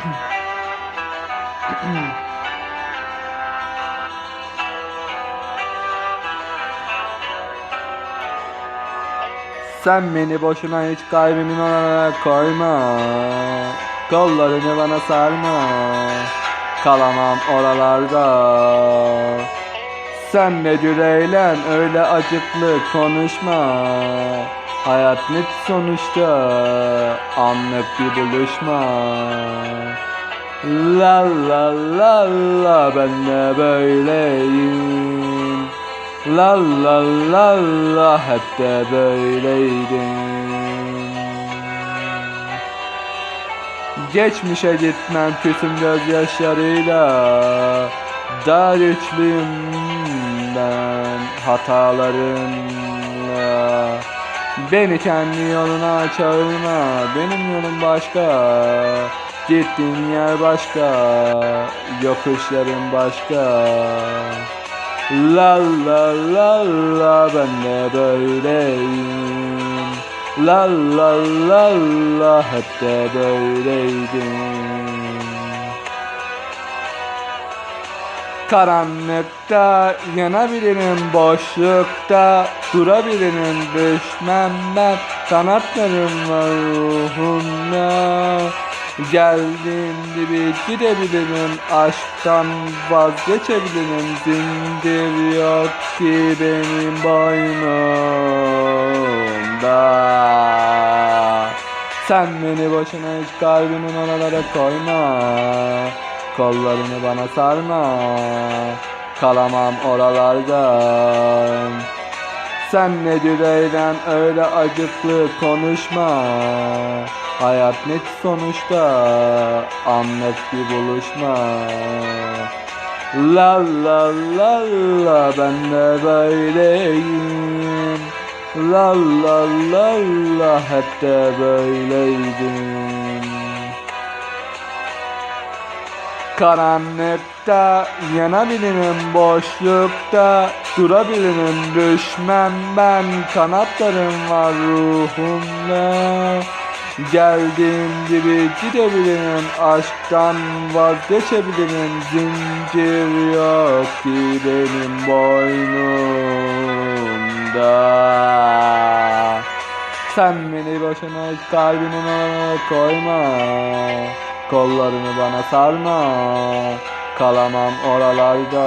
Sen beni boşuna hiç kalbimin oraya koyma. Kollarını bana sarma. Kalamam oralarda. Sen ne cüreylen öyle acıklı konuşma. Hayat net sonuçta Anlık bir buluşma. La la la la ben de böyleyim. La la la la hep de böyleydim. Geçmişe gitmem küsüm gözyaşlarıyla Daha güçlüyüm ben hatalarımla Beni kendi yoluna çağırma Benim yolum başka Gittiğin yer başka Yokuşların başka. La la la la ben de böyleyim La la la la hep de böyleydim Karanlıkta yanabilirim boşlukta Durabilirim düşmem ben Kanatlarım var ruhumda. Geldiğim gibi gidebilirim Aşktan vazgeçebilirim Zincir yok ki benim boynumda. Sen beni boşuna hiç kalbinin oralara koyma Kollarını bana sarma. Kalamam oralarda. Sen ne yüreğden öyle acıklı konuşma. Hayat net sonuçta Anlık bir buluşma. La la la la ben de böyleyim. La la la la hep de böyleydim Karanlıkta yanabilirim boşlukta Durabilirim. Düşmem ben Kanatlarım var ruhumda. Geldiğim gibi gidebilirim Aşktan vazgeçebilirim. Zincir yok ki benim boynumda. Sen beni boşuna hiç kalbinin koyma Kollarını bana sarma. Kalamam oralarda